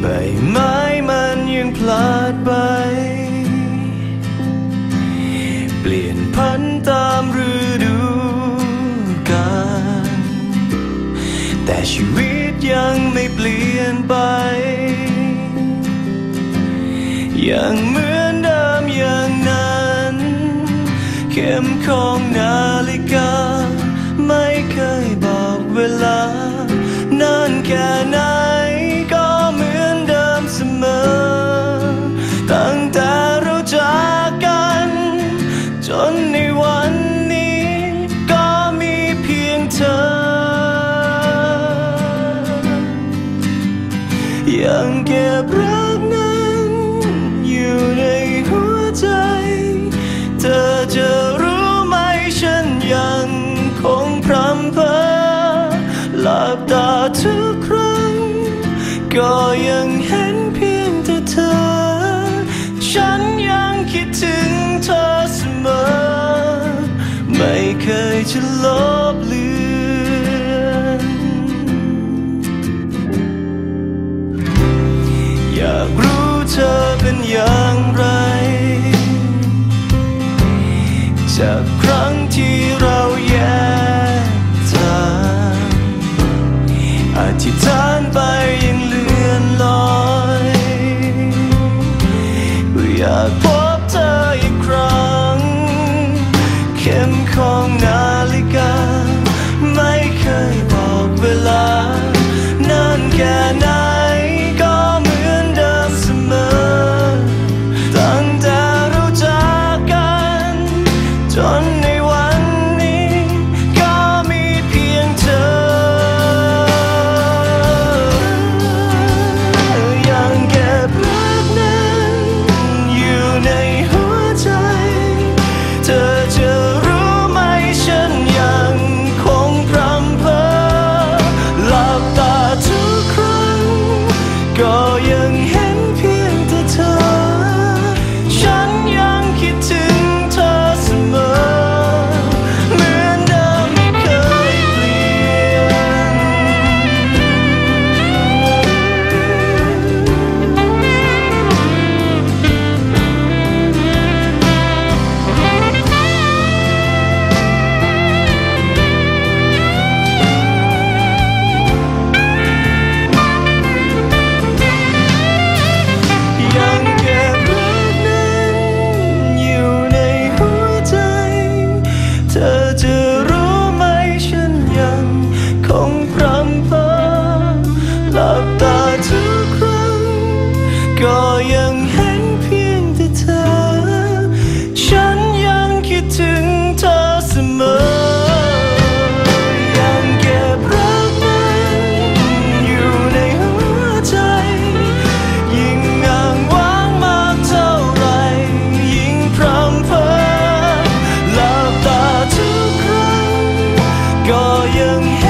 ใบไม้มันยังพลาดไป เปลี่ยนพันธุ์ตามฤดูกาลแต่ชีวิตยังไม่เปลี่ยนไป ยังเหมือนเดิมอย่างนั้น เข็มของนาฬิกา ไม่เคยบอกเวลานานแค่ไหน วันนี้ก็มีเพียงเธอ ยังเก็บรักนั้นอยู่ในหัวใจ เธอจะรู้ไหมฉันยังคงพรำเพอหลับตาทุกครั้ง ก็ยังเห็นเพียง เคยจะลบเลือนอยากรู้เธอเป็นอย่างไร จากครั้งที่ ของนาฬิกา ไม่เคย ก็ ก็ยังเห็นเพียงแต่เธอ ฉันยังคิดถึงเธอเสมอ ยังเก็บรักมันอยู่ในหัวใจ ยิ่งอ้างว้างมากเท่าไร ยิ่งพรำเพ้อหลับตาทุกครั้ง ก็ยังเห็น